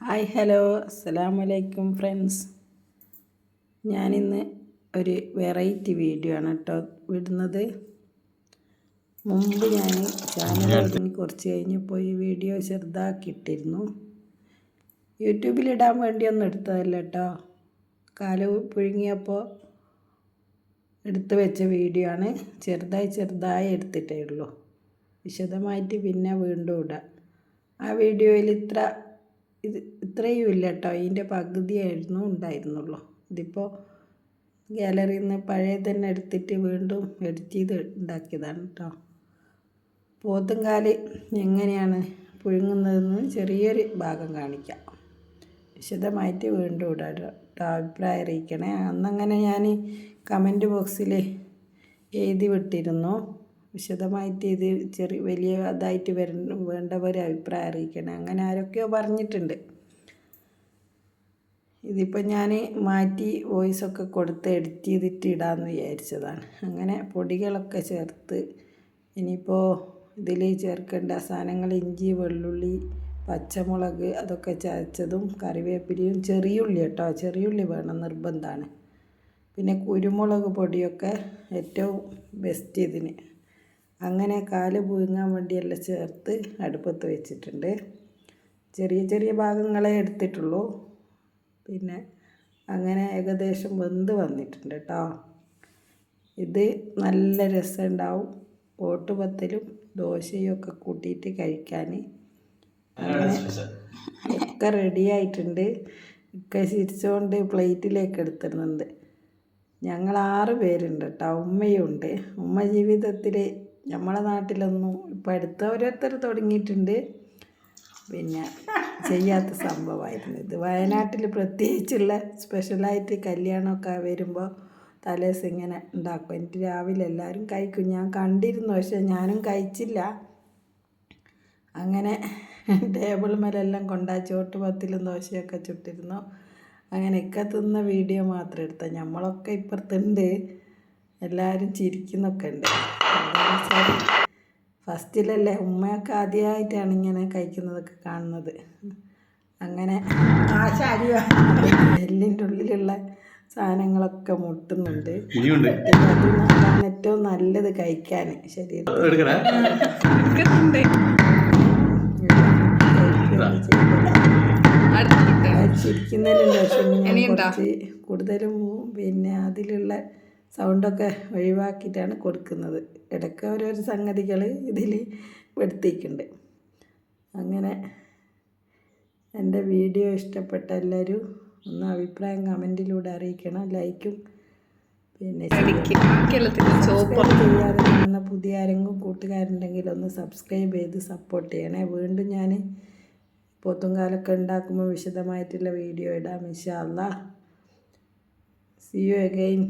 Hi hello. അസ്സലാമു അലൈക്കും friends. ഞാനിന്ന് ഒരു വെറൈറ്റി വീഡിയോ ആണ് കേട്ടോ വിടുന്നത്. മുമ്പ് ഞാൻ ചാനൽ കുറച്ച് കഴിഞ്ഞപ്പോൾ പോയി വീഡിയോ ചെറുതാക്കിയിട്ടിരുന്നു. യൂട്യൂബിലിടാൻ വേണ്ടിയൊന്നും എടുത്തതല്ല കേട്ടോ. കാൽ പുഴുങ്ങിയപ്പോൾ എടുത്തു വെച്ച വീഡിയോ ആണ്. ചെറുതായി ചെറുതായി എടുത്തിട്ടേ ഉള്ളൂ. വിശദമായിട്ട് പിന്നെ വീണ്ടും ഇടാം. ആ വീഡിയോയിൽ ഇത്ര ഇത് ഇത്രയും ഇല്ല കേട്ടോ ഇതിന്റെ പകുതിയായിരുന്നു ഉണ്ടായിരുന്നുള്ളൂ. ഇതിപ്പോൾ ഗാലറിയിൽ നിന്ന് പഴയ തന്നെ എടുത്തിട്ട് വീണ്ടും എഡിറ്റ് ചെയ്ത് ഉണ്ടാക്കിയതാണ് കേട്ടോ പോത്തുംകാൽ എങ്ങനെയാണ് പുഴുങ്ങുന്നതെന്ന് ചെറിയൊരു ഭാഗം കാണിക്കാം. വിശദമായിട്ട് വീണ്ടും ഇടാം കേട്ടോ അഭിപ്രായം അറിയിക്കണേ. അന്നങ്ങനെ ഞാൻ കമന്റ് ബോക്സിൽ എഴുതി വിട്ടിരുന്നു. വിശദമായിട്ട് ഇത് ചെറിയ വലിയ ഇതായിട്ട് വര വേണ്ടവർ അഭിപ്രായം അറിയിക്കണം. അങ്ങനെ ആരൊക്കെയോ പറഞ്ഞിട്ടുണ്ട്. ഇതിപ്പോൾ ഞാൻ മാറ്റി വോയിസൊക്കെ കൊടുത്ത് എഡിറ്റ് ചെയ്തിട്ട് ഇടാമെന്ന് വിചാരിച്ചതാണ്. അങ്ങനെ പൊടികളൊക്കെ ചേർത്ത് ഇനിയിപ്പോൾ ഇതിൽ ചേർക്കേണ്ട സാധനങ്ങൾ ഇഞ്ചി വെള്ളുള്ളി പച്ചമുളക് അതൊക്കെ ചതച്ചതും കറിവേപ്പിലയും ചെറിയുള്ളി കേട്ടോ. ചെറിയുള്ളി വേണം നിർബന്ധമാണ് പിന്നെ കുരുമുളക് പൊടിയൊക്കെ ഏറ്റവും ബെസ്റ്റ് ഇതിന്. അങ്ങനെ കാൽ പുഴുങ്ങാൻ വേണ്ടിയെല്ലാം ചേർത്ത് അടുപ്പത്ത് വെച്ചിട്ടുണ്ട്. ചെറിയ ചെറിയ ഭാഗങ്ങളെ എടുത്തിട്ടുള്ളൂ. പിന്നെ അങ്ങനെ ഏകദേശം വെന്ത് വന്നിട്ടുണ്ട് കേട്ടോ ഇത് നല്ല രസമുണ്ടാവും. ഓട്ടുപത്തലും ദോശയും ഒക്കെ കൂട്ടിയിട്ട് കഴിക്കാൻ. ഒക്കെ റെഡി ആയിട്ടുണ്ട് ഒക്കെ ചിരിച്ചുകൊണ്ട് പ്ലേറ്റിലേക്ക് എടുത്തിരുന്നുണ്ട് ഞങ്ങൾ ആറ് പേരുണ്ട് കേട്ടോ ഉമ്മയുണ്ട്. ഉമ്മ ജീവിതത്തിൽ നമ്മളെ നാട്ടിലൊന്നും ഇപ്പം അടുത്ത ഓരോരുത്തർ തുടങ്ങിയിട്ടുണ്ട്. പിന്നെ ചെയ്യാത്ത സംഭവമായിരുന്നു. ഇത് വയനാട്ടിൽ പ്രത്യേകിച്ചുള്ള സ്പെഷ്യലായിട്ട് കല്യാണമൊക്കെ വരുമ്പോൾ തലേസ് ഇങ്ങനെ ഉണ്ടാക്കും. എനിക്ക് രാവിലെ എല്ലാവരും കഴിക്കും. ഞാൻ കണ്ടിരുന്നു പക്ഷെ ഞാനും കഴിച്ചില്ല. അങ്ങനെ ടേബിൾ മേലെല്ലാം കൊണ്ടാ ചോട്ട് പത്തിലും ദോശയൊക്കെ ചുട്ടിരുന്നു. അങ്ങനെയൊക്കെ തിന്ന വീഡിയോ മാത്രം എടുത്ത. നമ്മളൊക്കെ ഇപ്പുറത്തുണ്ട്. എല്ലാവരും ചിരിക്കുന്നൊക്കെ ഉണ്ട്. എന്താണെന്ന് വെച്ചാൽ ഫസ്റ്റിലല്ലേ ഉമ്മയൊക്കെ ആദ്യമായിട്ടാണ് ഇങ്ങനെ കഴിക്കുന്നതൊക്കെ കാണുന്നത്. അങ്ങനെ എല്ലിന്റെ ഉള്ളിലുള്ള സാധനങ്ങളൊക്കെ മുട്ടുന്നുണ്ട്. അതാണ് ഏറ്റവും നല്ലത് കഴിക്കാൻ ശരീരം. എടുക്കണേ? ചിരിക്കുന്നതിലുണ്ട്. പക്ഷെ കൂടുതലും പിന്നെ അതിലുള്ള സൗണ്ടൊക്കെ ഒഴിവാക്കിയിട്ടാണ് കൊടുക്കുന്നത്. ഇടയ്ക്ക് ഓരോരോ സംഗതികൾ ഇതിൽ പെടുത്തിയിട്ടുണ്ട്. അങ്ങനെ എന്റെ വീഡിയോ ഇഷ്ടപ്പെട്ട എല്ലാവരും ഒന്ന് അഭിപ്രായം കമന്റിലൂടെ അറിയിക്കണം. ലൈക്കും പിന്നെ ചെയ്യാതെ കാണുന്ന പുതിയ ആരെങ്കിലും കൂട്ടുകാരുണ്ടെങ്കിൽ ഒന്ന് സബ്സ്ക്രൈബ് ചെയ്ത് സപ്പോർട്ട് ചെയ്യണേ. വീണ്ടും ഞാൻ പോത്തുംകാലൊക്കെ ഉണ്ടാക്കുമ്പോൾ വിശദമായിട്ടുള്ള വീഡിയോ ഇടാം ഇൻഷാ അല്ലാ സി യു അഗൈൻ